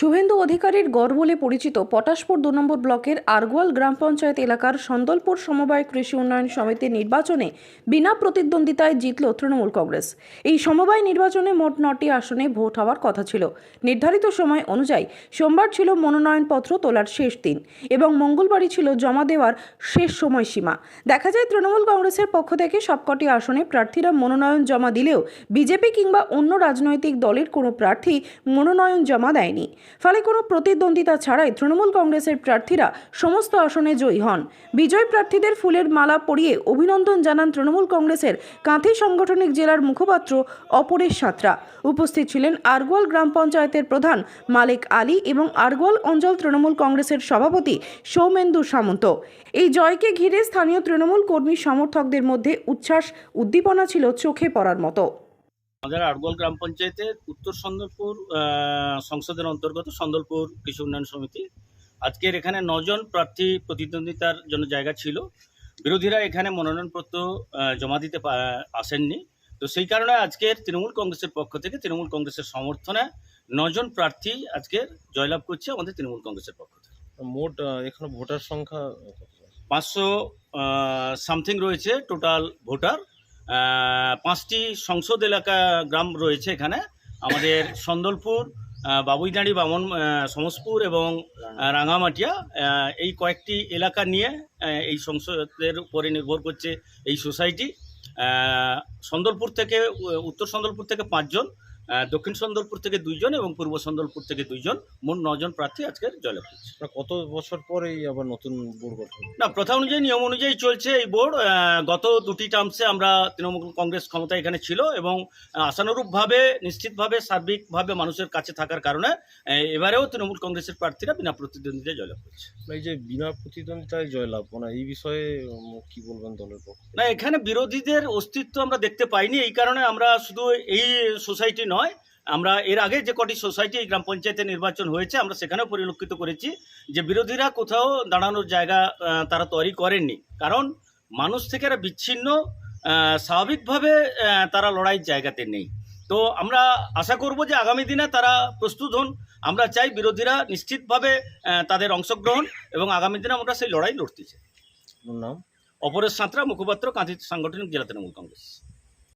শুভেন্দু অধিকারীর গড় বলে পরিচিত পটাশপুর দু নম্বর ব্লকের আরগোয়াল গ্রাম পঞ্চায়েত এলাকার সন্দলপুর সমবায় কৃষি উন্নয়ন সমিতির নির্বাচনে বিনা প্রতিদ্বন্দ্বিতায় জিতল তৃণমূল কংগ্রেস। এই সমবায় নির্বাচনে মোট নটি আসনে ভোট হওয়ার কথা ছিল। নির্ধারিত সময় অনুযায়ী সোমবার ছিল মনোনয়নপত্র তোলার শেষ দিন এবং মঙ্গলবারই ছিল জমা দেওয়ার শেষ সময়সীমা। দেখা যায় তৃণমূল কংগ্রেসের পক্ষ থেকে সবকটি আসনে প্রার্থীরা মনোনয়ন জমা দিলেও বিজেপি কিংবা অন্য রাজনৈতিক দলের কোনো প্রার্থী মনোনয়ন জমা দেয়নি। ফলে কোনো প্রতিদ্বন্দ্বিতা ছাড়াই তৃণমূল কংগ্রেসের প্রার্থীরা সমস্ত আসনে জয়ী হন। বিজয় প্রার্থীদের ফুলের মালা পরিয়ে অভিনন্দন জানান তৃণমূল কংগ্রেসের কাঁথি সাংগঠনিক জেলার মুখপাত্র অপরেশ সাঁতরা। উপস্থিত ছিলেন আরগোয়াল গ্রাম পঞ্চায়েতের প্রধান মালিক আলী এবং আরগোয়াল অঞ্চল তৃণমূল কংগ্রেসের সভাপতি সৌমেন্দু সামন্ত। এই জয়কে ঘিরে স্থানীয় তৃণমূল কর্মী সমর্থকদের মধ্যে উচ্ছ্বাস, উদ্দীপনা ছিল চোখে পড়ার মতো। আমাদের আটগোল গ্রাম পঞ্চায়েতের উত্তর সন্দলপুর সংসদের অন্তর্গত সন্দলপুর কৃষি উন্নয়ন সমিতি। আজকের এখানে নজন প্রার্থী প্রতিদ্বন্দ্বিতার জন্য জায়গা ছিল। বিরোধীরা এখানে মনোনয়নপত্র জমা দিতে আসেননি। তো সেই কারণে আজকের তৃণমূল কংগ্রেসের পক্ষ থেকে তৃণমূল কংগ্রেসের সমর্থনে নজন প্রার্থী আজকের জয়লাভ করছে আমাদের তৃণমূল কংগ্রেসের পক্ষ থেকে। মোট এখানে ভোটার সংখ্যা পাঁচশো সামথিং রয়েছে টোটাল ভোটার। পাঁচটি সংসদ এলাকা গ্রাম রয়েছে এখানে। আমাদের সন্দলপুর বাবুইদাঁড়ি বামন সমসপুর এবং রাঙামাটিয়া এই কয়েকটি এলাকা নিয়ে এই সংসদের উপরে নির্ভর করছে এই সোসাইটি। সন্দলপুর থেকে, উত্তর সন্দলপুর থেকে পাঁচজন দক্ষিণ সন্দলপুর থেকে দুইজন এবং পূর্ব সন্দলপুর থেকে দুইজন। মোট নজন প্রার্থী আজকের জয়লাভ করছে। কত বছর পর এই আবার নতুন বোর্ড গঠন না প্রথা অনুযায়ী নিয়ম অনুযায়ী চলছে এই বোর্ড। গত দুটি টার্মসে আমরা তৃণমূল কংগ্রেস ক্ষমতা এখানে ছিল এবং আশানুরূপভাবে নিশ্চিতভাবে সার্বিকভাবে মানুষের কাছে থাকার কারণে এবারেও তৃণমূল কংগ্রেসের প্রার্থীরা বিনা প্রতিদ্বন্দ্বিতায় জয়লাভ করছে। এই যে বিনা প্রতিদ্বন্দ্বিতায় জয়লাভ মানে এই বিষয়ে কি বলবেন দলের পক্ষ? না এখানে বিরোধীদের অস্তিত্ব আমরা দেখতে পাইনি। এই কারণে আমরা শুধু এই সোসাইটি নয় আমরা এর আগে যে কটি সোসাইটি এই গ্রাম পঞ্চায়েতে নির্বাচন হয়েছে আমরা সেখানেও পরিলক্ষিত করেছি যে বিরোধীরা কোথাও দাঁড়ানোর জায়গা তারা তৈরি করেননি। কারণ মানুষ থেকে এরা বিচ্ছিন্ন স্বাভাবিকভাবে তারা লড়াইয়ের জায়গাতে নেই। তো আমরা আশা করব যে আগামী দিনে তারা প্রস্তুত হন। আমরা চাই বিরোধীরা নিশ্চিতভাবে তাদের অংশগ্রহণ এবং আগামী দিনে আমরা সেই লড়াই লড়তে চাই। নাম? অপরেশ সাঁতরা মুখপাত্র কাঁথি সাংগঠনিক জেলা তৃণমূল কংগ্রেস।